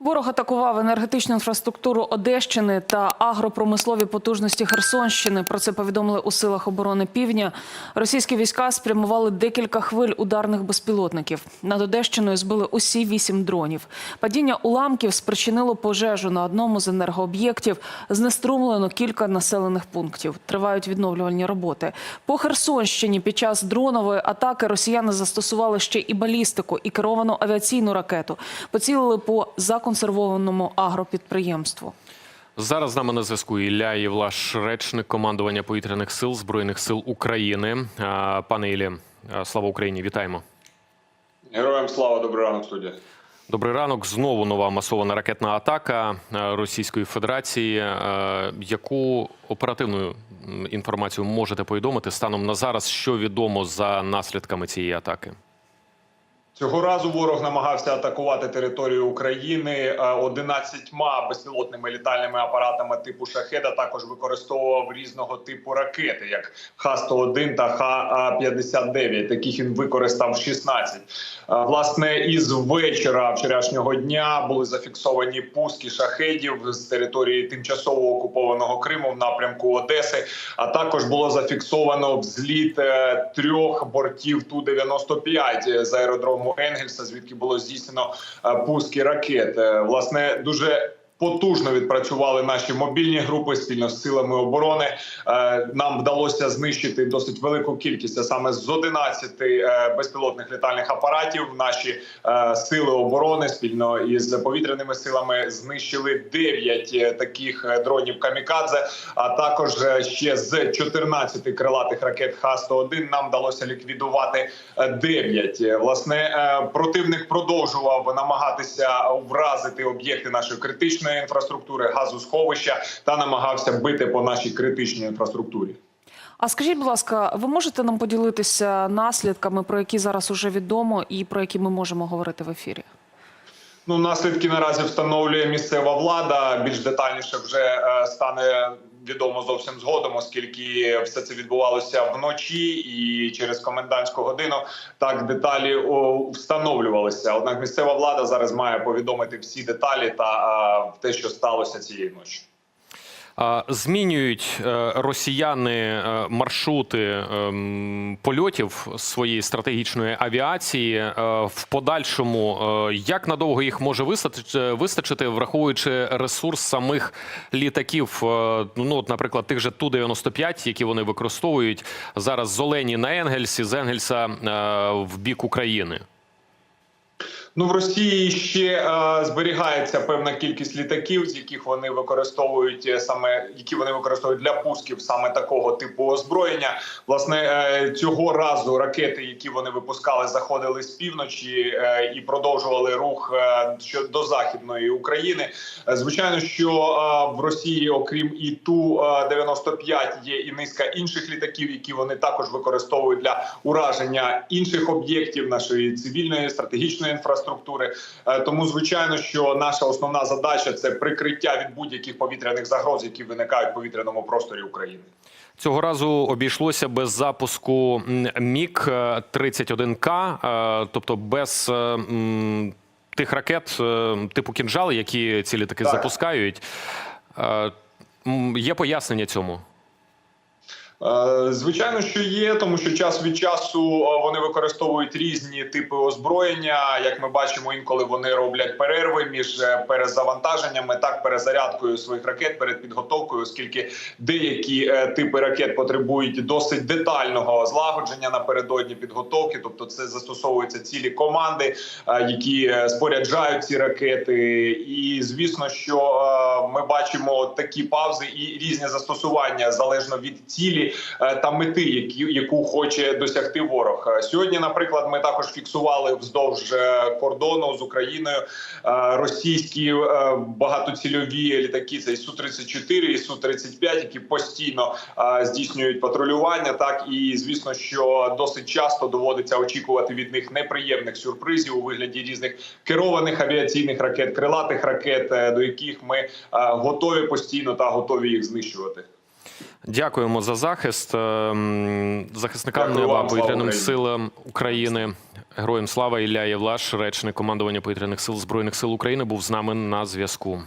Ворог атакував енергетичну інфраструктуру Одещини та агропромислові потужності Херсонщини. Про це повідомили у силах оборони Півдня. Російські війська спрямували декілька хвиль ударних безпілотників. Над Одещиною збили усі вісім дронів. Падіння уламків спричинило пожежу на одному з енергооб'єктів. Знеструмлено кілька населених пунктів. Тривають відновлювальні роботи. По Херсонщині під час дронової атаки росіяни застосували ще і балістику, і керовану авіаційну ракету. Поцілили по законсервованому агропідприємству. Зараз з нами на зв'язку Ілля Євлаш, речник командування повітряних сил Збройних сил України. Пане Іллі, слава Україні! Вітаємо! Героям слава, добрий ранок, студія. Добрий ранок. Знову нова масована ракетна атака Російської Федерації. Яку оперативну інформацію можете повідомити станом на зараз? Що відомо за наслідками цієї атаки? Цього разу ворог намагався атакувати територію України е, 11 безпілотними літальними апаратами типу шахеда. Також використовував різного типу ракети, як Х-101 та Х-59. Таких він використав 16. Е, Власне, із вечора вчорашнього дня були зафіксовані пуски шахедів з території тимчасово окупованого Криму в напрямку Одеси. А також було зафіксовано взліт е, трьох бортів Ту 95 з аеродрому Енгельса, звідки було здійснено е, пуски ракет. Е, Власне, дуже Потужно відпрацювали наші мобільні групи спільно з силами оборони. Е, Нам вдалося знищити досить велику кількість а саме з 11 е, безпілотних літальних апаратів. Наші е, сили оборони спільно із повітряними силами знищили 9 таких дронів камікадзе. А також ще з 14 крилатих ракет Х-101 нам вдалося ліквідувати 9. Власне, противник продовжував намагатися вразити об'єкти нашої критичної інфраструктури, газосховища та намагався бити по нашій критичній інфраструктурі. А скажіть, будь ласка, ви можете нам поділитися наслідками, про які зараз уже відомо, і про які ми можемо говорити в ефірі? Ну, наслідки наразі встановлює місцева влада. Більш детальніше вже е, стане відомо зовсім згодом, оскільки все це відбувалося вночі і через комендантську годину так деталі встановлювалися. Однак місцева влада зараз має повідомити всі деталі та е, те, що сталося цієї ночі. Змінюють е, росіяни е, маршрути ем, польотів своєї стратегічної авіації Е, в подальшому. Як надовго їх може вистачити, враховуючи ресурс самих літаків? Ну, от, наприклад, тих же ту 95 які вони використовують зараз з Олені на Енгельсі, з Енгельса в бік України. Ну в Росії ще е, зберігається певна кількість літаків, з яких вони використовують е, саме які вони використовують для пусків саме такого типу озброєння. Власне е, цього разу ракети, які вони випускали, заходили з півночі е, і продовжували рух е, до західної України. Е, Звичайно, що е, в Росії, окрім і ту 95 є і низка інших літаків, які вони також використовують для ураження інших об'єктів нашої цивільної стратегічної інфраструктури. Е, Тому, звичайно, що наша основна задача це прикриття від будь-яких повітряних загроз, які виникають в повітряному просторі України. Цього разу обійшлося без запуску Міг 31 к тобто без е, тих ракет е, типу кінжал, які ці літаки Так. запускають. Е, Є пояснення цьому. Е, Звичайно, що є, тому що час від часу е, вони використовують різні типи озброєння. Як ми бачимо, інколи вони роблять перерви між е, перезавантаженнями, так перезарядкою своїх ракет перед підготовкою, оскільки деякі типи ракет потребують досить детального злагодження напередодні підготовки. Тобто, це застосовуються цілі команди, які споряджають ці ракети. І звісно, що ми бачимо такі паузи і різні застосування залежно від цілі е, та мети, які яку хоче досягти ворог. Е, Сьогодні, наприклад, ми також фіксували вздовж е, кордону з Україною російські багатоцільові літаки. Це і су 34 і су 35 які постійно здійснюють патрулювання. Так і звісно, що досить часто доводиться очікувати від них неприємних сюрпризів у вигляді різних керованих авіаційних ракет, крилатих ракет, до яких ми готові постійно та готові їх знищувати. Дякуємо за захист Ем, захисникам неба повітряним силам України. Героям слава Ілля Євлаш, речник командування повітряних сил збройних сил України, був з нами на зв'язку.